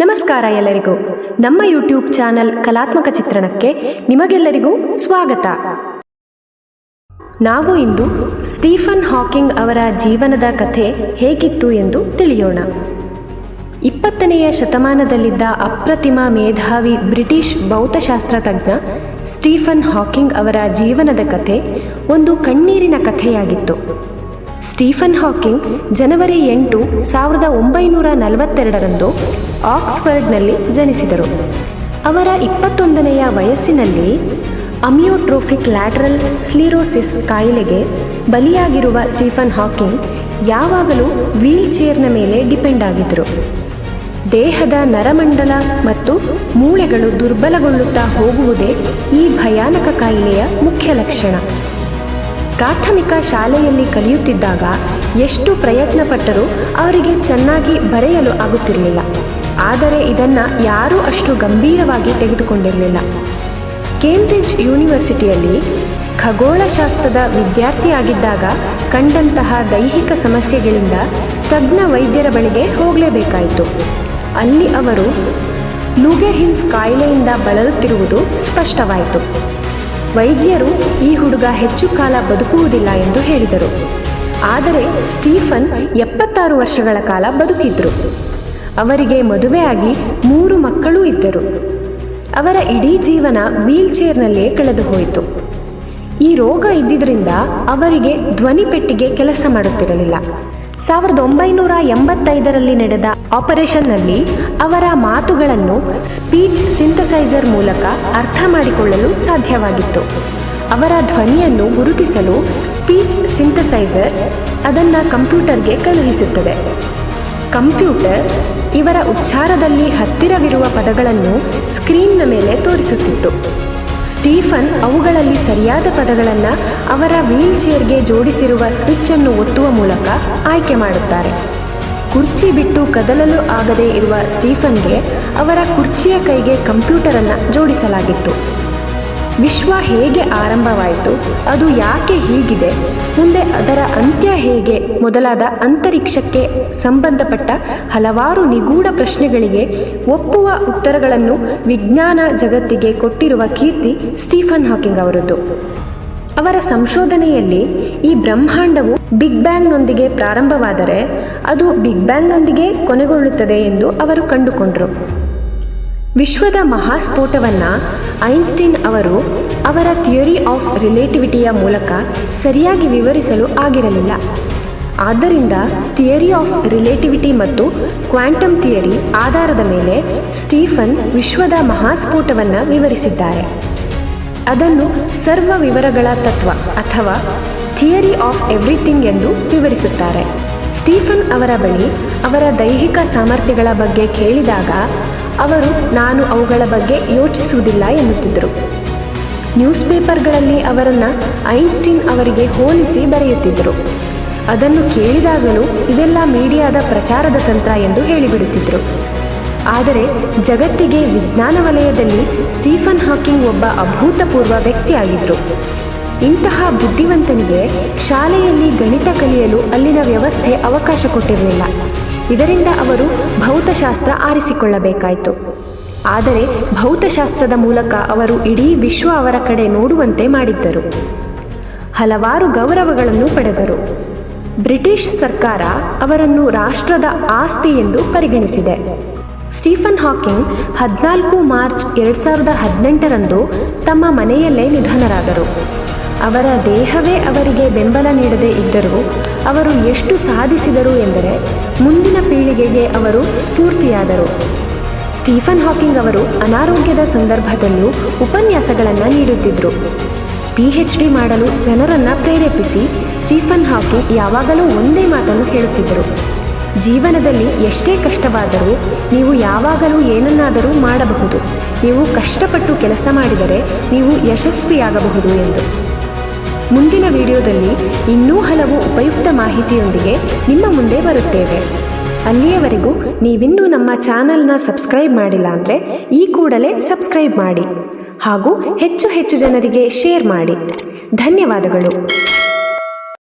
ನಮಸ್ಕಾರ ಎಲ್ಲರಿಗೂ. ನಮ್ಮ ಯೂಟ್ಯೂಬ್ ಚಾನಲ್ ಕಲಾತ್ಮಕ ಚಿತ್ರಣಕ್ಕೆ ನಿಮಗೆಲ್ಲರಿಗೂ ಸ್ವಾಗತ. ನಾವು ಇಂದು ಸ್ಟೀಫನ್ ಹಾಕಿಂಗ್ ಅವರ ಜೀವನದ ಕಥೆ ಹೇಗಿತ್ತು ಎಂದು ತಿಳಿಯೋಣ. ಇಪ್ಪತ್ತನೆಯ ಶತಮಾನದಲ್ಲಿದ್ದ ಅಪ್ರತಿಮ ಮೇಧಾವಿ ಬ್ರಿಟಿಷ್ ಭೌತಶಾಸ್ತ್ರ ತಜ್ಞ ಸ್ಟೀಫನ್ ಹಾಕಿಂಗ್ ಅವರ ಜೀವನದ ಕಥೆ ಒಂದು ಕಣ್ಣೀರಿನ ಕಥೆಯಾಗಿತ್ತು. ಸ್ಟೀಫನ್ ಹಾಕಿಂಗ್ ಜನವರಿ ಎಂಟು ಸಾವಿರದ ಒಂಬೈನೂರ ನಲವತ್ತೆರಡರಂದು ಆಕ್ಸ್ಫರ್ಡ್ನಲ್ಲಿ ಜನಿಸಿದರು. ಅವರ ಇಪ್ಪತ್ತೊಂದನೆಯ ವಯಸ್ಸಿನಲ್ಲಿ ಅಮಿಯೋಟ್ರೋಫಿಕ್ ಲ್ಯಾಟ್ರಲ್ ಸ್ಲೀರೋಸಿಸ್ ಕಾಯಿಲೆಗೆ ಬಲಿಯಾಗಿರುವ ಸ್ಟೀಫನ್ ಹಾಕಿಂಗ್ ಯಾವಾಗಲೂ ವೀಲ್ ಚೇರ್ನ ಮೇಲೆ ಡಿಪೆಂಡ್ ಆಗಿದ್ದರು. ದೇಹದ ನರಮಂಡಲ ಮತ್ತು ಮೂಳೆಗಳು ದುರ್ಬಲಗೊಳ್ಳುತ್ತಾ ಹೋಗುವುದೇ ಈ ಭಯಾನಕ ಕಾಯಿಲೆಯ ಮುಖ್ಯ ಲಕ್ಷಣ. ಪ್ರಾಥಮಿಕ ಶಾಲೆಯಲ್ಲಿ ಕಲಿಯುತ್ತಿದ್ದಾಗ ಎಷ್ಟು ಪ್ರಯತ್ನ ಪಟ್ಟರೂ ಅವರಿಗೆ ಚೆನ್ನಾಗಿ ಬರೆಯಲು ಆಗುತ್ತಿರಲಿಲ್ಲ. ಆದರೆ ಇದನ್ನು ಯಾರೂ ಅಷ್ಟು ಗಂಭೀರವಾಗಿ ತೆಗೆದುಕೊಂಡಿರಲಿಲ್ಲ. ಕೇಂಬ್ರಿಡ್ಜ್ ಯೂನಿವರ್ಸಿಟಿಯಲ್ಲಿ ಖಗೋಳಶಾಸ್ತ್ರದ ವಿದ್ಯಾರ್ಥಿಯಾಗಿದ್ದಾಗ ಕಂಡಂತಹ ದೈಹಿಕ ಸಮಸ್ಯೆಗಳಿಂದ ತಜ್ಞ ವೈದ್ಯರ ಬಳಿಗೆ ಹೋಗಲೇಬೇಕಾಯಿತು. ಅಲ್ಲಿ ಅವರು ಲೂಗೆರ್ಹಿನ್ಸ್ ಕಾಯಿಲೆಯಿಂದ ಬಳಲುತ್ತಿರುವುದು ಸ್ಪಷ್ಟವಾಯಿತು. ವೈದ್ಯರು ಈ ಹುಡುಗ ಹೆಚ್ಚು ಕಾಲ ಬದುಕುವುದಿಲ್ಲ ಎಂದು ಹೇಳಿದರು. ಆದರೆ ಸ್ಟೀಫನ್ ಎಪ್ಪತ್ತಾರು ವರ್ಷಗಳ ಕಾಲ ಬದುಕಿದ್ರು. ಅವರಿಗೆ ಮದುವೆಯಾಗಿ ಮೂರು ಮಕ್ಕಳೂ ಇದ್ದರು. ಅವರ ಇಡೀ ಜೀವನ ವೀಲ್ ಚೇರ್ನಲ್ಲೇ ಕಳೆದು ಹೋಯಿತು ಈ ರೋಗ ಇದ್ದಿದ್ದರಿಂದ ಅವರಿಗೆ ಧ್ವನಿಪೆಟ್ಟಿಗೆ ಕೆಲಸ ಮಾಡುತ್ತಿರಲಿಲ್ಲ. ಸಾವಿರದ ಒಂಬೈನೂರ ಎಂಬತ್ತೈದರಲ್ಲಿ ನಡೆದ ಆಪರೇಷನ್ನಲ್ಲಿ ಅವರ ಮಾತುಗಳನ್ನು ಸ್ಪೀಚ್ ಸಿಂಥಸೈಸರ್ ಮೂಲಕ ಅರ್ಥ ಮಾಡಿಕೊಳ್ಳಲು ಸಾಧ್ಯವಾಗಿತ್ತು. ಅವರ ಧ್ವನಿಯನ್ನು ಗುರುತಿಸಲು ಸ್ಪೀಚ್ ಸಿಂಥಸೈಸರ್ ಅದನ್ನು ಕಂಪ್ಯೂಟರ್ಗೆ ಕಳುಹಿಸುತ್ತದೆ. ಕಂಪ್ಯೂಟರ್ ಇವರ ಉಚ್ಚಾರದಲ್ಲಿ ಹತ್ತಿರವಿರುವ ಪದಗಳನ್ನು ಸ್ಕ್ರೀನ್ನ ಮೇಲೆ ತೋರಿಸುತ್ತಿತ್ತು. ಸ್ಟೀಫನ್ ಅವುಗಳಲ್ಲಿ ಸರಿಯಾದ ಪದಗಳನ್ನು ಅವರ ವೀಲ್ಚೇರ್ಗೆ ಜೋಡಿಸಿರುವ ಸ್ವಿಚ್ ಅನ್ನು ಒತ್ತುವ ಮೂಲಕ ಆಯ್ಕೆ ಮಾಡುತ್ತಾರೆ. ಕುರ್ಚಿ ಬಿಟ್ಟು ಕದಲಲು ಆಗದೇ ಇರುವ ಸ್ಟೀಫನ್ಗೆ ಅವರ ಕುರ್ಚಿಯ ಕೈಗೆ ಕಂಪ್ಯೂಟರನ್ನು ಜೋಡಿಸಲಾಗಿತ್ತು. ವಿಶ್ವ ಹೇಗೆ ಆರಂಭವಾಯಿತು, ಅದು ಯಾಕೆ ಹೀಗಿದೆ, ಮುಂದೆ ಅದರ ಅಂತ್ಯ ಹೇಗೆ ಮೊದಲಾದ ಅಂತರಿಕ್ಷಕ್ಕೆ ಸಂಬಂಧಪಟ್ಟ ಹಲವಾರು ನಿಗೂಢ ಪ್ರಶ್ನೆಗಳಿಗೆ ಒಪ್ಪುವ ಉತ್ತರಗಳನ್ನು ವಿಜ್ಞಾನ ಜಗತ್ತಿಗೆ ಕೊಟ್ಟಿರುವ ಕೀರ್ತಿ ಸ್ಟೀಫನ್ ಹಾಕಿಂಗ್ ಅವರದ್ದು. ಅವರ ಸಂಶೋಧನೆಯಲ್ಲಿ ಈ ಬ್ರಹ್ಮಾಂಡವು ಬಿಗ್ ಬ್ಯಾಂಗ್ನೊಂದಿಗೆ ಪ್ರಾರಂಭವಾದರೆ ಅದು ಬಿಗ್ ಬ್ಯಾಂಗ್ನೊಂದಿಗೆ ಕೊನೆಗೊಳ್ಳುತ್ತದೆ ಎಂದು ಅವರು ಕಂಡುಕೊಂಡರು. ವಿಶ್ವದ ಮಹಾಸ್ಫೋಟವನ್ನು ಐನ್ಸ್ಟೀನ್ ಅವರು ಅವರ ಥಿಯರಿ ಆಫ್ ರಿಲೇಟಿವಿಟಿಯ ಮೂಲಕ ಸರಿಯಾಗಿ ವಿವರಿಸಲು ಆಗಿರಲಿಲ್ಲ. ಆದ್ದರಿಂದ ಥಿಯರಿ ಆಫ್ ರಿಲೇಟಿವಿಟಿ ಮತ್ತು ಕ್ವಾಂಟಮ್ ಥಿಯರಿ ಆಧಾರದ ಮೇಲೆ ಸ್ಟೀಫನ್ ವಿಶ್ವದ ಮಹಾಸ್ಫೋಟವನ್ನು ವಿವರಿಸಿದ್ದಾರೆ. ಅದನ್ನು ಸರ್ವ ವಿವರಗಳ ತತ್ವ ಅಥವಾ ಥಿಯರಿ ಆಫ್ ಎವ್ರಿಥಿಂಗ್ ಎಂದು ವಿವರಿಸುತ್ತಾರೆ. ಸ್ಟೀಫನ್ ಅವರ ಬಳಿ ಅವರ ದೈಹಿಕ ಸಾಮರ್ಥ್ಯಗಳ ಬಗ್ಗೆ ಕೇಳಿದಾಗ ಅವರು, ನಾನು ಅವುಗಳ ಬಗ್ಗೆ ಯೋಚಿಸುವುದಿಲ್ಲ ಎನ್ನುತ್ತಿದ್ದರು. ನ್ಯೂಸ್ ಪೇಪರ್ಗಳಲ್ಲಿ ಅವರನ್ನು ಐನ್ಸ್ಟೀನ್ ಅವರಿಗೆ ಹೋಲಿಸಿ ಬರೆಯುತ್ತಿದ್ದರು. ಅದನ್ನು ಕೇಳಿದಾಗಲೂ ಇದೆಲ್ಲ ಮೀಡಿಯಾದ ಪ್ರಚಾರದ ತಂತ್ರ ಎಂದು ಹೇಳಿಬಿಡುತ್ತಿದ್ದರು. ಆದರೆ, ಜಗತ್ತಿಗೆ ವಿಜ್ಞಾನ ವಲಯದಲ್ಲಿ ಸ್ಟೀಫನ್ ಹಾಕಿಂಗ್ ಒಬ್ಬ ಅಭೂತಪೂರ್ವ ವ್ಯಕ್ತಿಯಾಗಿದ್ದರು. ಇಂತಹ ಬುದ್ಧಿವಂತನಿಗೆ ಶಾಲೆಯಲ್ಲಿ ಗಣಿತ ಕಲಿಯಲು ಅಲ್ಲಿನ ವ್ಯವಸ್ಥೆ ಅವಕಾಶ ಕೊಟ್ಟಿರಲಿಲ್ಲ. ಇದರಿಂದ ಅವರು ಭೌತಶಾಸ್ತ್ರ ಆರಿಸಿಕೊಳ್ಳಬೇಕಾಯಿತು. ಆದರೆ ಭೌತಶಾಸ್ತ್ರದ ಮೂಲಕ ಅವರು ಇಡೀ ವಿಶ್ವ ಅವರ ಕಡೆ ನೋಡುವಂತೆ ಮಾಡಿದ್ದರು. ಹಲವಾರು ಗೌರವಗಳನ್ನು ಪಡೆದರು. ಬ್ರಿಟಿಷ್ ಸರ್ಕಾರ ಅವರನ್ನು ರಾಷ್ಟ್ರದ ಆಸ್ತಿ ಎಂದು ಪರಿಗಣಿಸಿದೆ. ಸ್ಟೀಫನ್ ಹಾಕಿಂಗ್ ಹದಿನಾಲ್ಕು ಮಾರ್ಚ್ ಎರಡು ಸಾವಿರದ ಹದಿನೆಂಟರಂದು ತಮ್ಮ ಮನೆಯಲ್ಲೇ ನಿಧನರಾದರು. ಅವರ ದೇಹವೇ ಅವರಿಗೆ ಬೆಂಬಲ ನೀಡದೇ ಇದ್ದರೂ ಅವರು ಎಷ್ಟು ಸಾಧಿಸಿದರು ಎಂದರೆ ಮುಂದಿನ ಪೀಳಿಗೆಗೆ ಅವರು ಸ್ಫೂರ್ತಿಯಾದರು. ಸ್ಟೀಫನ್ ಹಾಕಿಂಗ್ ಅವರು ಅನಾರೋಗ್ಯದ ಸಂದರ್ಭದಲ್ಲೂ ಉಪನ್ಯಾಸಗಳನ್ನು ನೀಡುತ್ತಿದ್ದರು ಪಿ ಎಚ್ ಡಿ ಮಾಡಲು ಜನರನ್ನು ಪ್ರೇರೇಪಿಸಿ ಸ್ಟೀಫನ್ ಹಾಕಿಂಗ್ ಯಾವಾಗಲೂ ಒಂದೇ ಮಾತನ್ನು ಹೇಳುತ್ತಿದ್ದರು. ಜೀವನದಲ್ಲಿ ಎಷ್ಟೇ ಕಷ್ಟವಾದರೂ ನೀವು ಯಾವಾಗಲೂ ಏನನ್ನಾದರೂ ಮಾಡಬಹುದು. ನೀವು ಕಷ್ಟಪಟ್ಟು ಕೆಲಸ ಮಾಡಿದರೆ ನೀವು ಯಶಸ್ವಿಯಾಗಬಹುದು ಎಂದು. ಮುಂದಿನ ವಿಡಿಯೋದಲ್ಲಿ ಇನ್ನೂ ಹಲವು ಉಪಯುಕ್ತ ಮಾಹಿತಿಯೊಂದಿಗೆ ನಿಮ್ಮ ಮುಂದೆ ಬರುತ್ತೇವೆ. ಅಲ್ಲಿಯವರೆಗೂ ನೀವಿನ್ನೂ ನಮ್ಮ ಚಾನಲ್ನ ಸಬ್ಸ್ಕ್ರೈಬ್ ಮಾಡಿಲ್ಲ ಅಂದರೆ ಈ ಕೂಡಲೇ ಸಬ್ಸ್ಕ್ರೈಬ್ ಮಾಡಿ ಹಾಗೂ ಹೆಚ್ಚು ಹೆಚ್ಚು ಜನರಿಗೆ ಶೇರ್ ಮಾಡಿ. ಧನ್ಯವಾದಗಳು.